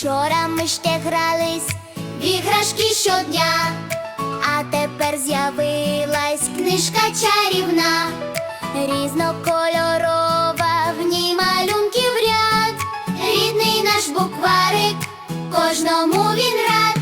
Вчора ми ще грались в іграшки щодня, а тепер з'явилась книжка чарівна, різнокольорова, в ній малюнків ряд, рідний наш букварик, кожному він рад.